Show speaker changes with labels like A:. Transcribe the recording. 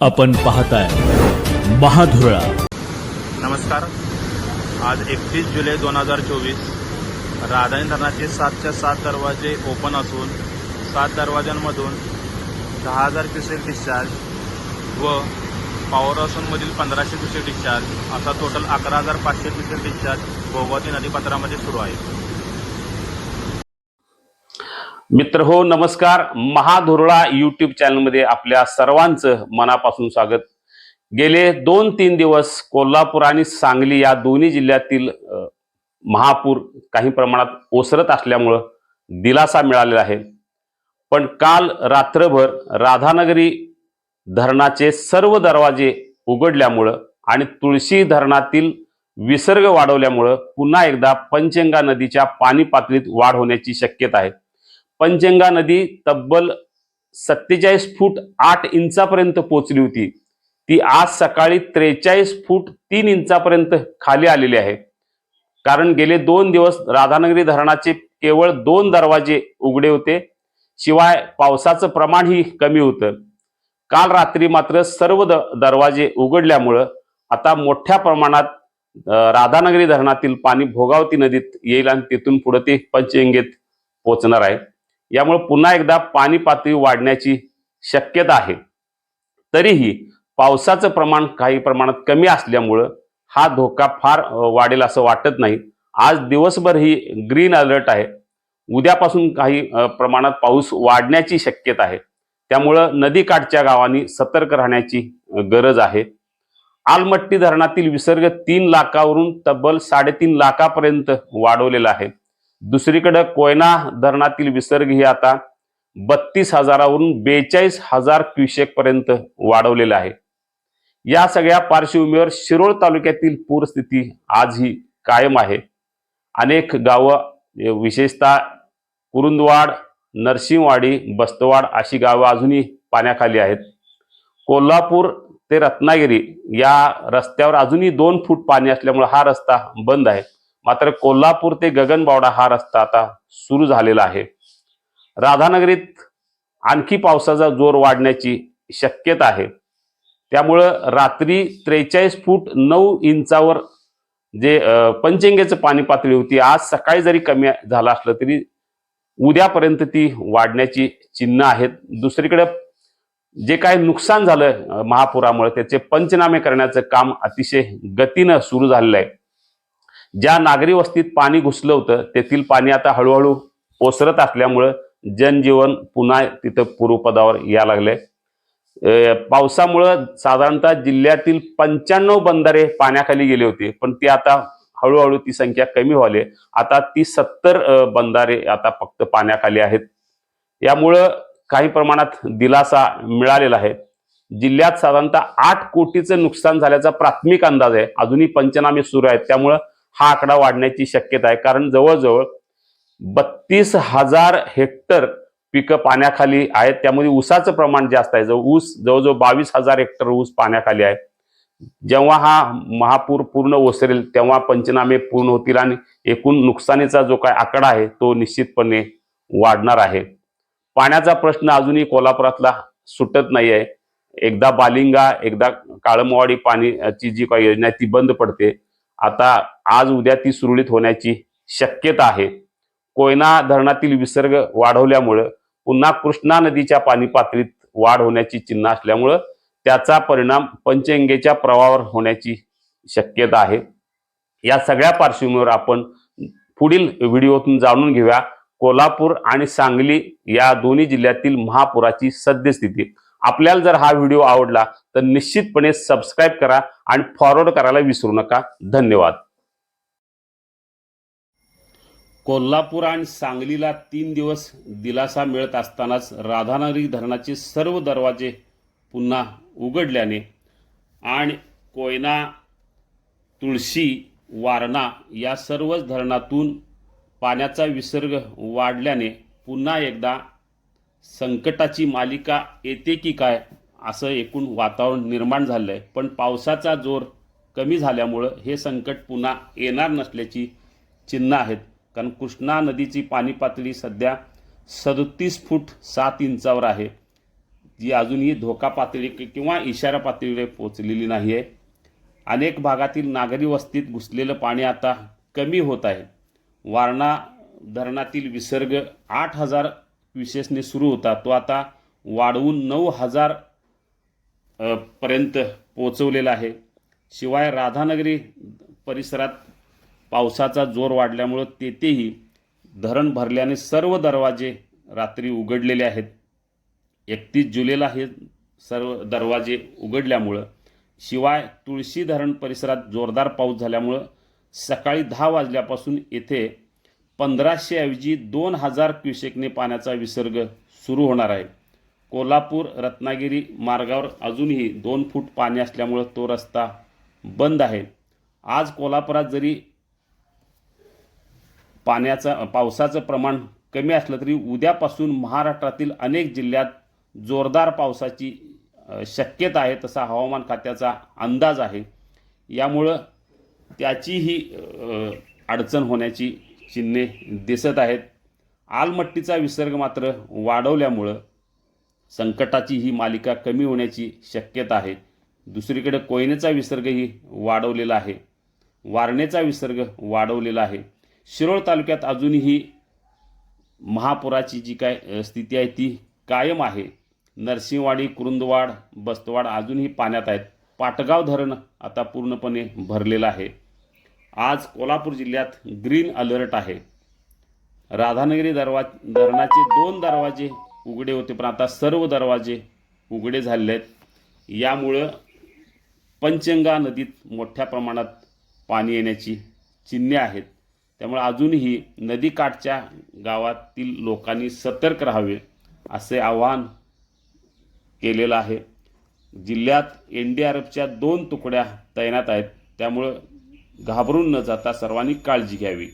A: आपण पाहताय महाधुरळा.
B: नमस्कार. आज एकतीस जुलै दोन हजार चोवीस राधानी धरणाचे सातच्या सात दरवाजे ओपन असून सात दरवाज्यांमधून दहा हजार क्युसेक डिस्चार्ज व पॉवर हाऊसमधील पंधराशे क्युसेक डिस्चार्ज असा टोटल अकरा हजार पाचशे क्युसेक डिस्चार्ज भोगावती नदीपात्रामध्ये सुरू आहे.
C: मित्र हो नमस्कार. महाधुरळा यूट्यूब चॅनलमध्ये आपल्या सर्वांचं मनापासून स्वागत. गेले दोन तीन दिवस कोल्हापूर आणि सांगली या दोन्ही जिल्ह्यातील महापूर काही प्रमाणात ओसरत असल्यामुळं दिलासा मिळालेला आहे. पण काल रात्रभर राधानगरी धरणाचे सर्व दरवाजे उघडल्यामुळं आणि तुळशी धरणातील विसर्ग वाढवल्यामुळं पुन्हा एकदा पंचंगा नदीच्या पाणी पातळीत वाढ होण्याची शक्यता आहे. पंचगंगा नदी तब्बल सत्तेचाळीस फूट आठ इंचापर्यंत पोचली होती. ती आज सकाळी त्रेचाळीस फूट तीन इंचापर्यंत खाली आलेली आहे. कारण गेले दोन दिवस राधानगरी धरणाचे केवळ दोन दरवाजे उघडे होते. शिवाय पावसाचं प्रमाणही कमी होतं. काल रात्री मात्र सर्व द दरवाजे उघडल्यामुळं आता मोठ्या प्रमाणात राधानगरी धरणातील पाणी भोगावती नदीत येईल आणि तिथून पुढे ते पंचगंगेत पोचणार आहे. यामुळे पुन्हा एकदा पाणी पातळी वाढण्याची शक्यता आहे. तरीही पावसाचं प्रमाण काही प्रमाणात कमी असल्यामुळं हा धोका फार वाढेल असं वाटत नाही. आज दिवसभर ही ग्रीन अलर्ट आहे. उद्यापासून काही प्रमाणात पाऊस वाढण्याची शक्यता आहे. त्यामुळं नदीकाठच्या गावांनी सतर्क राहण्याची गरज आहे. आलमट्टी धरणातील विसर्ग तीन लाखावरून तब्बल साडेतीन लाखापर्यंत वाढवलेला आहे. दुसरीकडं कोयना धरणातील विसर्ग ही आता बत्तीस हजारावरून बेचाळीस हजार क्युसेक पर्यंत वाढवलेला आहे. या सगळ्या पार्श्वभूमीवर शिरोळ तालुक्यातील पूरस्थिती आजही कायम आहे. अनेक गावं विशेषतः कुरुंदवाड नरसिंहवाडी बस्तवाड अशी गावं अजूनही पाण्याखाली आहेत. कोल्हापूर ते रत्नागिरी या रस्त्यावर अजूनही दोन फूट पाणी असल्यामुळे हा रस्ता बंद आहे. मात्र कोल्हापूर ते गगनबावडा हा रस्ता आता सुरू झालेला आहे. राधानगरीत आणखी पावसाचा जोर वाढण्याची शक्यता आहे. त्यामुळं रात्री त्रेचाळीस फूट नऊ इंचावर जे पंचेंगेचं पाणी पातळी होती आज सकाळी जरी कमी झालं असलं तरी उद्यापर्यंत ती वाढण्याची चिन्ह आहेत. दुसरीकडे जे काय नुकसान झालं महापुरामुळे त्याचे पंचनामे करण्याचं काम अतिशय गतीनं सुरू झालेलं आहे. ज्या नागरी वस्तीत पाणी घुसलं होतं तेथील पाणी आता हळूहळू ओसरत असल्यामुळं जनजीवन पुन्हा तिथं पूर्वपदावर या लागले पावसामुळं साधारणतः जिल्ह्यातील पंच्याण्णव बंधारे पाण्याखाली गेले होते पण ती आता हळूहळू ती संख्या कमी व्हाली आता ती सत्तर बंधारे आता फक्त पाण्याखाली आहेत. यामुळं काही प्रमाणात दिलासा मिळालेला आहे. जिल्ह्यात साधारणतः आठ कोटीचं नुकसान झाल्याचा प्राथमिक अंदाज आहे. अजूनही पंचनामे सुरू आहेत. त्यामुळं हा आकडा वाढण्याची शक्यता आहे. कारण जवळजवळ बत्तीस हजार हेक्टर पिकं पाण्याखाली आहेत. त्यामध्ये ऊसाचं प्रमाण जास्त आहे. जवळ ऊस जवळजवळ बावीस हजार हेक्टर ऊस पाण्याखाली आहे. जेव्हा हा महापूर पूर्ण ओसरेल तेव्हा पंचनामे पूर्ण होतील आणि एकूण नुकसानीचा जो काय आकडा आहे तो निश्चितपणे वाढणार आहे. पाण्याचा प्रश्न अजूनही कोल्हापुरातला सुटत नाही आहे. एकदा बालिंगा एकदा काळमवाडी पाणीची जी काही योजना आहे ती बंद पडते. आता आज उद्या ती सुरळीत होण्याची शक्यता आहे. कोयना धरणातील विसर्ग वाढवल्यामुळं पुन्हा कृष्णा नदीच्या पाणी पातळीत वाढ होण्याची चिन्ह असल्यामुळं त्याचा परिणाम पंचगंगेच्या प्रवाहावर होण्याची शक्यता आहे. या सगळ्या पार्श्वभूमीवर आपण पुढील व्हिडिओतून जाणून घेऊया कोल्हापूर आणि सांगली या दोन्ही जिल्ह्यातील महापुराची सद्यस्थिती. आपल्याला जर हा व्हिडिओ आवडला तर निश्चितपणे सबस्क्राईब करा आणि फॉरवर्ड करायला विसरू नका. धन्यवाद. कोल्हापूर आणि सांगलीला तीन दिवस दिलासा मिळत असतानाच राधानगरी धरणाचे सर्व दरवाजे पुन्हा उघडल्याने आणि कोयना तुळशी वारणा या सर्वच धरणातून पाण्याचा विसर्ग वाढल्याने पुन्हा एकदा संकटाची मालिका येते की काय असं एकूण वातावरण निर्माण झालं आहे पण पावसाचा जोर कमी झाल्यामुळं हे संकट पुन्हा येणार नसल्याची चिन्ह आहेत. कारण कृष्णा नदीची पाणी पातळी सध्या सदतीस फूट सात इंचावर आहे. जी अजूनही धोका पातळी किंवा इशारा पातळीवर पोचलेली नाही आहे अनेक भागातील नागरी वस्तीत घुसलेलं पाणी आता कमी होत आहे. वारणा धरणातील विसर्ग आठ हजार विशेषने सुरू होता. तो आता वाढवून नऊ हजार पर्यंत पोचवलेला आहे. शिवाय राधानगरी परिसरात पावसाचा जोर वाढल्यामुळं तेथेही धरण भरल्याने सर्व दरवाजे रात्री उघडलेले आहेत. एकतीस जुलैला हे सर्व दरवाजे उघडल्यामुळं शिवाय तुळशी धरण परिसरात जोरदार पाऊस झाल्यामुळं सकाळी दहा वाजल्यापासून येथे पंधराशेऐवजी दोन हजार क्युसेकने पाण्याचा विसर्ग सुरू होणार आहे. कोल्हापूर रत्नागिरी मार्गावर अजूनही दोन फूट पाणी असल्यामुळं तो रस्ता बंद आहे. आज कोल्हापुरात जरी पाण्याचा पावसाचं प्रमाण कमी असलं तरी उद्यापासून महाराष्ट्रातील अनेक जिल्ह्यात जोरदार पावसाची शक्यता आहे तसा हवामान खात्याचा अंदाज आहे. यामुळं त्याचीही अडचण होण्याची चिन्हे दिसत आहेत. आलमट्टीचा विसर्ग मात्र वाढवल्यामुळं संकटाची ही मालिका कमी होण्याची शक्यता आहे. दुसरीकडे कोयनेचा विसर्गही वाढवलेला आहे. वारणेचा विसर्ग वाढवलेला आहे. शिरोळ तालुक्यात अजूनही महापुराची जी काय स्थिती आहे ती कायम आहे. नरसिंहवाडी कुरुंदवाड बस्तवाड अजूनही पाण्यात आहेत. पाटगाव धरण आता पूर्णपणे भरलेलं आहे. आज कोल्हापूर जिल्ह्यात ग्रीन अलर्ट आहे. राधानगरी दरवा धरणाचे दोन दरवाजे उघडे होते पण आता सर्व दरवाजे उघडे झालेले आहेत. यामुळं पंचंगा नदीत मोठ्या प्रमाणात पाणी येण्याची चिन्हे आहेत. त्यामुळे अजूनही नदीकाठच्या गावातील लोकांनी सतर्क राहावे असे आवाहन केलेलं आहे. जिल्ह्यात एन डी आर एफच्या दोन तुकड्या तैनात आहेत. त्यामुळं घाबरून न जाता सर्वांनी काळजी घ्यावी.